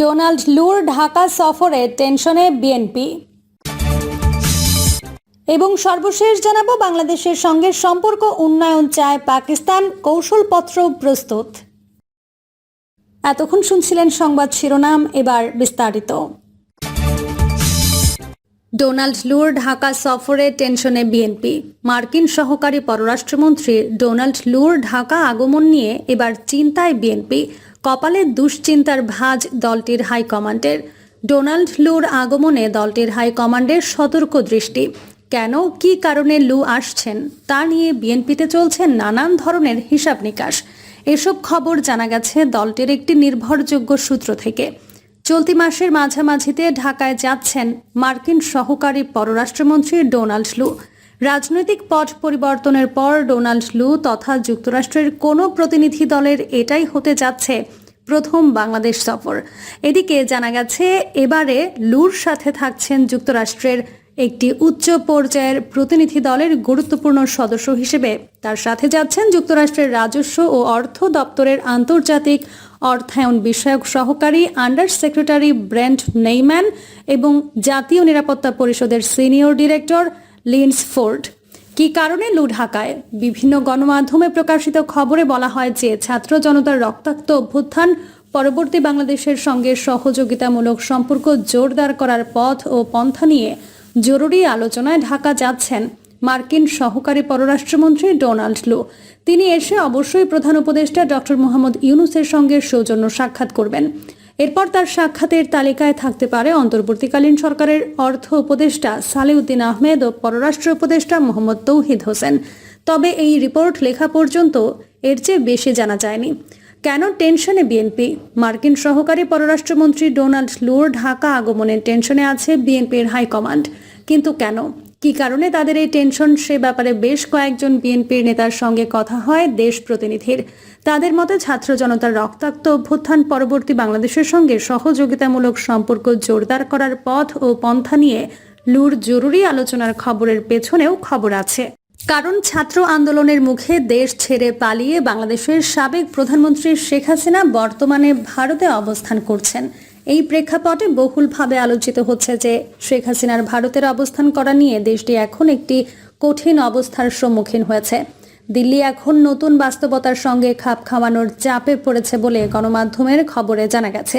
Donald লুর Dhaka সফরে টেনশনে BNP. এবং সর্বশেষ জানাব বাংলাদেশের সঙ্গে সম্পর্ক উন্নয়ন চায় পাকিস্তান, কৌশলপত্র প্রস্তুত। এতক্ষণ শুনছিলেন সংবাদ শিরোনাম, এবার বিস্তারিত। ডোনাল্ড লুর ঢাকা সফরে টেনশনে বিএনপি। মার্কিন সহকারী পররাষ্ট্রমন্ত্রী ডোনাল্ড লুর ঢাকা আগমন নিয়ে এবার চিন্তায় বিএনপি। কপালে দুশ্চিন্তার ভাঁজ দলটির হাইকমান্ডের। ডোনাল্ড লুর আগমনে দলটির হাইকমান্ডের সতর্ক দৃষ্টি। কেন, কি কারণে লু আসছেন, তা নিয়ে বিএনপিতে চলছে নানান ধরনের হিসাব নিকাশ। এসব খবর জানা গেছে দলটির একটি নির্ভরযোগ্য সূত্র থেকে। চলতি মাসের মাঝামাঝিতে ঢাকায় যাচ্ছেন মার্কিন সহকারী পররাষ্ট্রমন্ত্রী ডোনাল্ড লু। রাজনৈতিক পট পরিবর্তনের পর ডোনাল্ড লু তথা যুক্তরাষ্ট্রের কোনো প্রতিনিধি দলের এটাই হতে যাচ্ছে প্রথম বাংলাদেশ সফর। এদিকে জানা গেছে, এবারে লুর সাথে থাকছেন যুক্তরাষ্ট্রের একটি উচ্চ পর্যায়ের প্রতিনিধি দলের গুরুত্বপূর্ণ সদস্য হিসেবে। তার সাথে যাচ্ছেন যুক্তরাষ্ট্রের রাজস্ব ও অর্থ দপ্তরের আন্তর্জাতিক অর্থায়ন বিষয়ক সহকারী আন্ডার সেক্রেটারি ব্রেন্ট নেইম্যান এবং জাতীয় নিরাপত্তা পরিষদের সিনিয়র ডিরেক্টর লিন্স ফোর্ড। কি কারণে লু ঢাকায় বিভিন্ন গণমাধ্যমে প্রকাশিত খবরে বলা হয় যে, ছাত্র জনতার রক্তাক্ত অভ্যুত্থান পরবর্তী বাংলাদেশের সঙ্গে সহযোগিতামূলক সম্পর্ক জোরদার করার পথ ও পন্থা নিয়ে জরুরি আলোচনায় ঢাকা যাচ্ছেন মার্কিন সহকারী পররাষ্ট্রমন্ত্রী ডোনাল্ড লু। তিনি এসে অবশ্যই প্রধান উপদেষ্টা ডক্টর মোহাম্মদ ইউনুসের সঙ্গে সৌজন্য সাক্ষাৎ করবেন। এরপর তার সাক্ষাতের তালিকায় থাকতে পারে অন্তর্বর্তীকালীন সরকারের অর্থ উপদেষ্টা সালেউদ্দিন আহমেদ ও পররাষ্ট্র উপদেষ্টা মোহাম্মদ তৌহিদ হোসেন। তবে এই রিপোর্ট লেখা পর্যন্ত এর চেয়ে বেশি জানা যায়নি। কেন টেনশনে বিএনপি? মার্কিন সহকারী পররাষ্ট্রমন্ত্রী ডোনাল্ড লুর ঢাকা আগমনের টেনশনে আছে বিএনপির হাইকমান্ড। কিন্তু কেন? কি কারণে তাদের এই টেনশন? সে ব্যাপারে বেশ কয়েকজন বিএনপির নেতার সঙ্গে কথা হয় দেশ প্রতিনিধির। তাদের মতে ছাত্র জনতার রক্তাক্ত অভ্যুত্থান পরবর্তী বাংলাদেশের সঙ্গে সহযোগিতামূলক সম্পর্ক জোরদার করার পথ ও পন্থা নিয়ে লুর জরুরি আলোচনার খবরের পেছনেও খবর আছে। কারণ ছাত্র আন্দোলনের মুখে দেশ ছেড়ে পালিয়ে বাংলাদেশের সাবেক প্রধানমন্ত্রী শেখ হাসিনা বর্তমানে ভারতে অবস্থান করছেন। এই প্রেক্ষাপটে বহুলভাবে আলোচিত হচ্ছে যে শেখ হাসিনার ভারতের অবস্থান করা নিয়ে দেশটি এখন একটি কঠিন অবস্থার সম্মুখীন হয়েছে। দিল্লি এখন নতুন বাস্তবতার সঙ্গে খাপ খাওয়ানোর চাপে পড়েছে বলে গণমাধ্যমের খবরে জানা গেছে।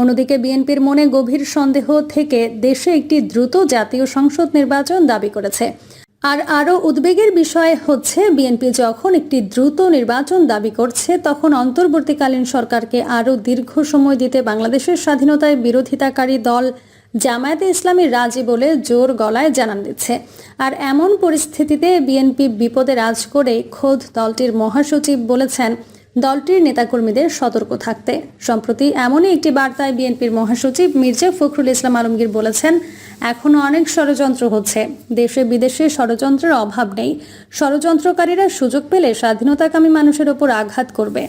অন্যদিকে বিএনপির মনে গভীর সন্দেহ থেকে দেশে একটি দ্রুত জাতীয় সংসদ নির্বাচন দাবি করেছে। আর আরও উদ্বেগের বিষয় হচ্ছে, বিএনপি যখন একটি দ্রুত নির্বাচন দাবি করছে, তখন অন্তর্বর্তীকালীন সরকারকে আরও দীর্ঘ সময় দিতে বাংলাদেশের স্বাধীনতায় বিরোধিতাকারী দল জামায়াতে ইসলামী রাজি বলে জোর গলায় জানান দিচ্ছে। আর এমন পরিস্থিতিতে বিএনপি বিপদে রাজ করে খোদ দলটির মহাসচিব বলেছেন দলটির নেতাকর্মীদের সতর্ক থাকতে। সম্প্রতি এমনই একটি বার্তায় বিএনপির মহাসচিব মির্জা ফখরুল ইসলাম আলমগীর বলেছেন এখনও অনেক ষড়যন্ত্র হচ্ছে। দেশে বিদেশে ষড়যন্ত্রের অভাব নেই। ষড়যন্ত্রকারীরা সুযোগ পেলে স্বাধীনতাকামী মানুষের ওপর আঘাত করবে।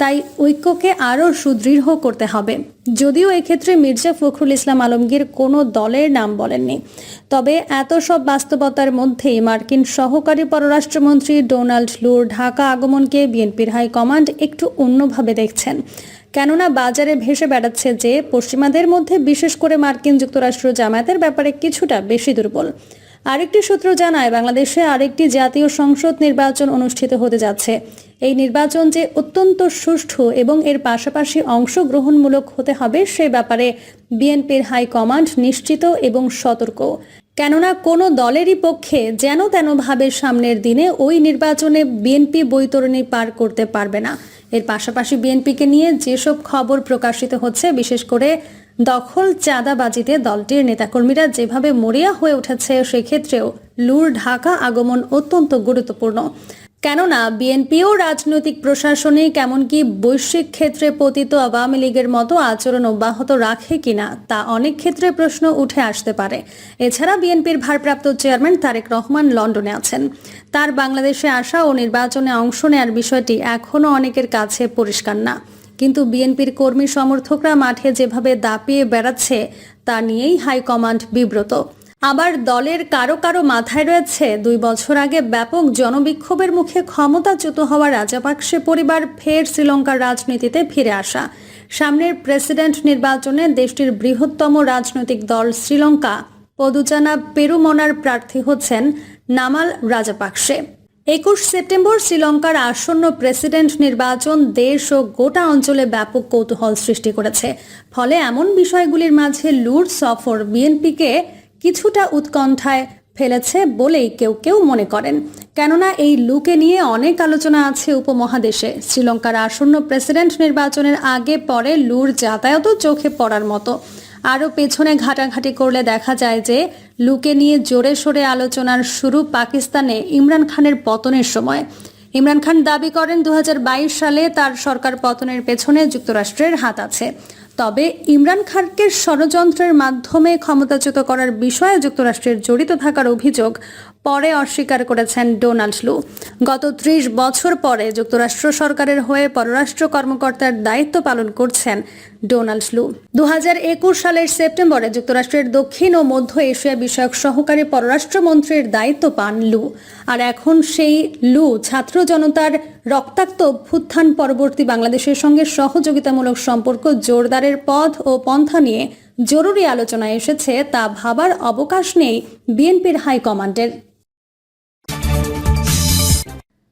তাই ঐক্যকে আরও সুদৃঢ় করতে হবে। যদিও এক্ষেত্রে মির্জা ফখরুল ইসলাম আলমগীর কোনো দলের নাম বলেননি। তবে এত সব বাস্তবতার মধ্যেই মার্কিন সহকারী পররাষ্ট্রমন্ত্রী ডোনাল্ড লুর ঢাকা আগমনকে বিএনপির হাইকমান্ড একটু অন্যভাবে দেখছেন। কেননা বাজারে ভেসে বেড়াচ্ছে যে পশ্চিমাদের মধ্যে বিশেষ করে মার্কিন যুক্তরাষ্ট্র জামায়াতের ব্যাপারে কিছুটা বেশি দুর্বল। আরেকটি সূত্র জানায়, বাংলাদেশে আরেকটি জাতীয় সংসদ নির্বাচন অনুষ্ঠিত হতে যাচ্ছে। এই নির্বাচন যে অত্যন্ত সুষ্ঠু এবং এর পাশাপাশি অংশগ্রহণমূলক হতে হবে সে ব্যাপারে বিএনপির হাইকমান্ড নিশ্চিত এবং সতর্ক। কেননা কোনো দলেরই পক্ষে যেন তেনভাবে সামনের দিনে ওই নির্বাচনে বিএনপি বৈতরণী পার করতে পারবে না। এর পাশাপাশি বিএনপিকে নিয়ে যেসব খবর প্রকাশিত হচ্ছে, বিশেষ করে দখল চাঁদাবাজিতে দলটির নেতাকর্মীরা যেভাবে মরিয়া হয়ে উঠেছে, সেক্ষেত্রেও লুর ঢাকা আগমন অত্যন্ত গুরুত্বপূর্ণ। কেননা বিএনপিও রাজনৈতিক প্রশাসনিক এমনকি বৈশ্বিক ক্ষেত্রে পতিত আওয়ামী লীগের মতো আচরণ অব্যাহত রাখে কিনা, তা অনেক ক্ষেত্রে প্রশ্ন উঠে আসতে পারে। এছাড়া বিএনপির ভারপ্রাপ্ত চেয়ারম্যান তারেক রহমান লন্ডনে আছেন। তার বাংলাদেশে আসা ও নির্বাচনে অংশ নেয়ার বিষয়টি এখনও অনেকের কাছে পরিষ্কার না। কিন্তু বিএনপির কর্মী সমর্থকরা মাঠে যেভাবে দাপিয়ে বেড়াচ্ছে, তা নিয়েই হাইকমান্ড বিব্রত। আবার দলের কারও কারও মাথায় রয়েছে, দুই বছর আগে ব্যাপক জনবিক্ষোভের মুখে ক্ষমতাচ্যুত হওয়া রাজাপাকসে পরিবার ফের শ্রীলঙ্কার রাজনীতিতে ফিরে আসা। সামনের প্রেসিডেন্ট নির্বাচনে দেশটির বৃহত্তম রাজনৈতিক দল শ্রীলঙ্কা। পদুচানা পেরুমনার প্রার্থী হচ্ছেন নামাল রাজাপাকসে একুশ সেপ্টেম্বর শ্রীলঙ্কার আসন্ন প্রেসিডেন্ট নির্বাচন দেশ ও গোটা অঞ্চলে ব্যাপক কৌতূহল সৃষ্টি করেছে। ফলে এমন বিষয়গুলির মাঝে লুর সফর বিএনপিকে কিছুটা উৎকণ্ঠায় ফেলেছে বলেই কেউ কেউ মনে করেন। কেননা এই লুকে নিয়ে অনেক আলোচনা আছে উপমহাদেশে। শ্রীলঙ্কার আসন্ন প্রেসিডেন্ট নির্বাচনের আগে পরে লুর যাতায়াতও চোখে পড়ার মতো। আরও পেছনে ঘাটাঘাটি করলে দেখা যায় যে লুকে নিয়ে জোরে সোরে আলোচনার শুরু পাকিস্তানে ইমরান খানের পতনের সময়। ইমরান খান দাবি করেন দু হাজার বাইশ সালে তার সরকার পতনের পেছনে যুক্তরাষ্ট্রের হাত আছে। তবে ইমরান খানকে ষড়যন্ত্রের মাধ্যমে ক্ষমতাচ্যুত করার বিষয়ে যুক্তরাষ্ট্রের জড়িত থাকার অভিযোগ পরে অস্বীকার করেছেন ডোনাল্ড লু। গত ত্রিশ বছর পরে যুক্তরাষ্ট্র সরকারের হয়ে পররাষ্ট্র কর্মকর্তার দায়িত্ব পালন করছেন ডোনাল্ড লু। দু হাজার একুশ সালের সেপ্টেম্বরে যুক্তরাষ্ট্রের দক্ষিণ ও মধ্য এশিয়া বিষয়ক সহকারী পররাষ্ট্রমন্ত্রীর দায়িত্ব পান লু। আর এখন সেই লু ছাত্র জনতার রক্তাক্ত অভ্যুত্থান পরবর্তী বাংলাদেশের সঙ্গে সহযোগিতামূলক সম্পর্ক জোরদারের পথ ও পন্থা নিয়ে জরুরি আলোচনায় এসেছে তা ভাবার অবকাশ নেই বিএনপির হাইকমান্ডের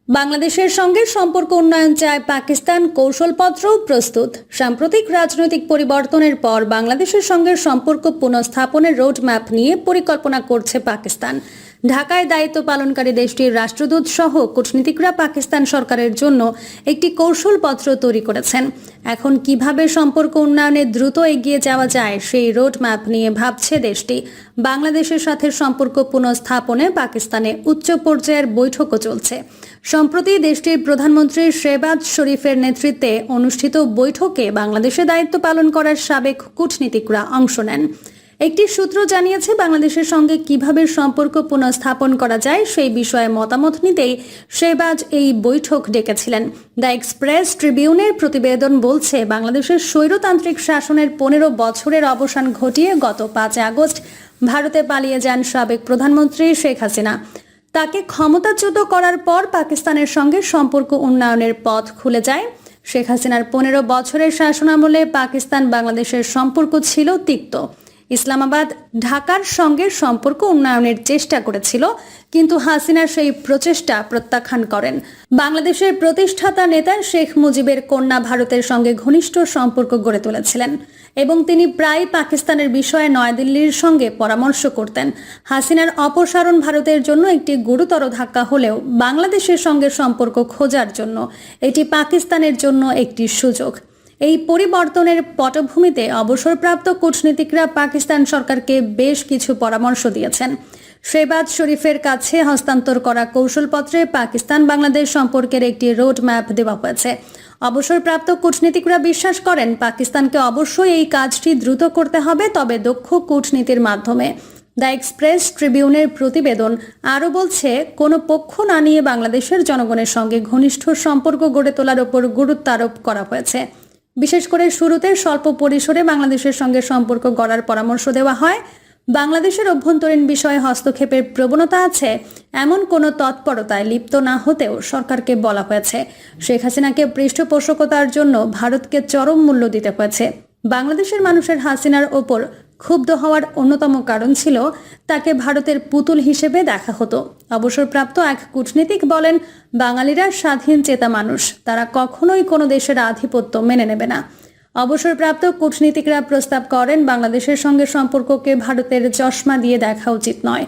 বাংলাদেশের সঙ্গে সম্পর্ক উন্নয়ন চায় পাকিস্তান কৌশলপত্রও প্রস্তুত। সাম্প্রতিক রাজনৈতিক পরিবর্তনের পর বাংলাদেশের সঙ্গে সম্পর্ক পুনঃস্থাপনের রোডম্যাপ নিয়ে পরিকল্পনা করছে পাকিস্তান। ঢাকায় দায়িত্ব পালনকারী দেশটির রাষ্ট্রদূত সহ কূটনীতিকরা পাকিস্তান সরকারের জন্য একটি কৌশলপত্র তৈরি করেছেন। এখন কীভাবে সম্পর্ক উন্নয়নে দ্রুত এগিয়ে যাওয়া যায় সেই রোডম্যাপ নিয়ে ভাবছে দেশটি। বাংলাদেশের সাথে সম্পর্ক পুনঃস্থাপনে পাকিস্তানে উচ্চ পর্যায়ের বৈঠকও চলছে। সম্প্রতি দেশটির প্রধানমন্ত্রী শেবাজ শরীফের নেতৃত্বে অনুষ্ঠিত বৈঠকে বাংলাদেশে দায়িত্ব পালন করার সাবেক কূটনীতিকরা অংশ নেন। একটি সূত্র জানিয়েছে, বাংলাদেশের সঙ্গে কীভাবে সম্পর্ক পুনঃস্থাপন করা যায় সেই বিষয়ে মতামত নিতেই শেবাজ এই বৈঠক ডেকেছিলেন। দ্য এক্সপ্রেস ট্রিবিউনের প্রতিবেদন বলছে, বাংলাদেশের স্বৈরতান্ত্রিক শাসনের পনেরো বছরের অবসান ঘটিয়ে গত পাঁচ আগস্ট ভারতে পালিয়ে যান সাবেক প্রধানমন্ত্রী শেখ হাসিনা। তাকে ক্ষমতাচ্যুত করার পর পাকিস্তানের সঙ্গে সম্পর্ক উন্নয়নের পথ খুলে যায়। শেখ হাসিনার পনেরো বছরের শাসনামলে পাকিস্তান বাংলাদেশের সম্পর্ক ছিল তিক্ত। ইসলামাবাদ ঢাকার সঙ্গে সম্পর্ক উন্নয়নের চেষ্টা করেছিল, কিন্তু হাসিনা সেই প্রচেষ্টা প্রত্যাখ্যান করেন। বাংলাদেশের প্রতিষ্ঠাতা নেতা শেখ মুজিবের কন্যা ভারতের সঙ্গে ঘনিষ্ঠ সম্পর্ক গড়ে তুলেছিলেন এবং তিনি প্রায় পাকিস্তানের বিষয়ে নয়াদিল্লির সঙ্গে পরামর্শ করতেন। হাসিনার অপসারণ ভারতের জন্য একটি গুরুতর ধাক্কা হলেও বাংলাদেশের সঙ্গে সম্পর্ক খোঁজার জন্য এটি পাকিস্তানের জন্য একটি সুযোগ। এই পরিবর্তনের পটভূমিতে অবসরপ্রাপ্ত কূটনীতিকরা পাকিস্তান সরকারকে বেশ কিছু পরামর্শ দিয়েছেন। শেবাজ শরীফের কাছে হস্তান্তর করা কৌশলপত্রে পাকিস্তান বাংলাদেশ সম্পর্কের একটি রোড ম্যাপ দেওয়া হয়েছে। অবসরপ্রাপ্ত কূটনীতিকরা বিশ্বাস করেন, পাকিস্তানকে অবশ্যই এই কাজটি দ্রুত করতে হবে, তবে দক্ষ কূটনীতির মাধ্যমে। দ্য এক্সপ্রেস ট্রিবিউনের প্রতিবেদন আরও বলছে, কোনো পক্ষ না নিয়ে বাংলাদেশের জনগণের সঙ্গে ঘনিষ্ঠ সম্পর্ক গড়ে তোলার ওপর গুরুত্ব আরোপ করা হয়েছে। বিশেষ করে শুরুতে স্বল্প পরিসরে বাংলাদেশের সঙ্গে সম্পর্ক গড়ার পরামর্শ দেওয়া হয়। বাংলাদেশের অভ্যন্তরীণ বিষয়ে হস্তক্ষেপের প্রবণতা আছে, এমন কোনো তৎপরতায় লিপ্ত না হতেও সরকারকে বলা হয়েছে। শেখ হাসিনাকে পৃষ্ঠপোষকতার জন্য ভারতকে চরম মূল্য দিতে হয়েছে। বাংলাদেশের মানুষের হাসিনার ওপর ক্ষুব্ধ হওয়ার অন্যতম কারণ ছিল তাকে ভারতের পুতুল হিসেবে দেখা হতো। অবসরপ্রাপ্ত এক কূটনীতিক বলেন, বাঙালিরা স্বাধীন চেতা মানুষ, তারা কখনোই কোনো দেশের আধিপত্য মেনে নেবে না। অবসরপ্রাপ্ত কূটনীতিকরা প্রস্তাব করেন, বাংলাদেশের সঙ্গে সম্পর্ককে ভারতের চশমা দিয়ে দেখা উচিত নয়।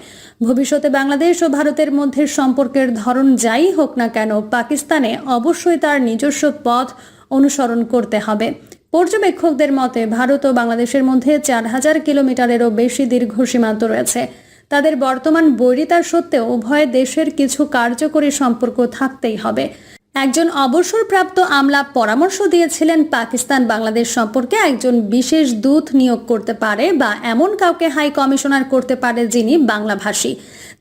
ভবিষ্যতে বাংলাদেশ ও ভারতের মধ্যে সম্পর্কের ধরন যাই হোক না কেন, পাকিস্তানে অবশ্যই তার নিজস্ব পথ অনুসরণ করতে হবে। পর্যবেক্ষকদের মতে, ভারত ও বাংলাদেশের মধ্যে চার হাজার কিলোমিটারেরও বেশি দীর্ঘ সীমান্ত রয়েছে। তাদের বর্তমান বৈরিতা সত্ত্বেও উভয় দেশের কিছু কার্যকরী সম্পর্ক থাকতেই হবে। একজন অবসরপ্রাপ্ত আমলা পরামর্শ দিয়েছিলেন, পাকিস্তান বাংলাদেশ সম্পর্কে একজন বিশেষ দূত নিয়োগ করতে পারে বা এমন কাউকে হাই কমিশনার করতে পারে যিনি বাংলাভাষী।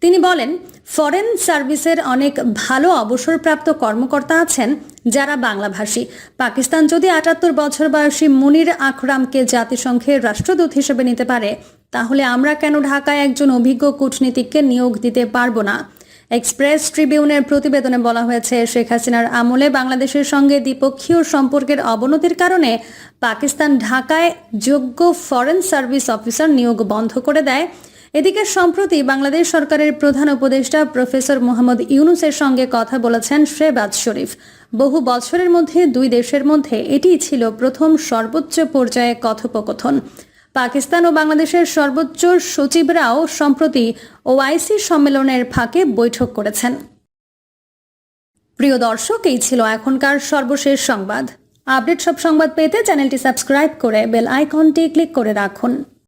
তিনি বলেন, ফরেন সার্ভিসের অনেক ভালো অবসরপ্রাপ্ত কর্মকর্তা আছেন যারা বাংলাভাষী। পাকিস্তান যদি আটাত্তর বছর বয়সী মুনির আকরামকে জাতিসংঘের রাষ্ট্রদূত হিসেবে নিতে পারে, তাহলে আমরা কেন ঢাকায় একজন অভিজ্ঞ কূটনীতিককে নিয়োগ দিতে পারব না? এক্সপ্রেস ট্রিবিউনের প্রতিবেদনে বলা হয়েছে, শেখ হাসিনার আমলে বাংলাদেশের সঙ্গে দ্বিপক্ষীয় সম্পর্কের অবনতির কারণে পাকিস্তান ঢাকায় যোগ্য ফরেন সার্ভিস অফিসার নিয়োগ বন্ধ করে দেয়। এদিকে সম্প্রতি বাংলাদেশ সরকারের প্রধান উপদেষ্টা প্রফেসর মোহাম্মদ ইউনুসের সঙ্গে কথা বলেছেন শেবাজ শরীফ। বহু বছরের মধ্যে দুই দেশের মধ্যে এটিই ছিল প্রথম সর্বোচ্চ পর্যায়ে কথোপকথন। পাকিস্তান ও বাংলাদেশের সর্বোচ্চ সচিবরাও সম্প্রতি ওআইসি সম্মেলনের ফাঁকে বৈঠক করেছেন। প্রিয় দর্শক, এই ছিল এখনকার সর্বশেষ সংবাদ। আপডেট সব সংবাদ পেতে চ্যানেলটি সাবস্ক্রাইব করে বেল আইকনটি ক্লিক করে রাখুন।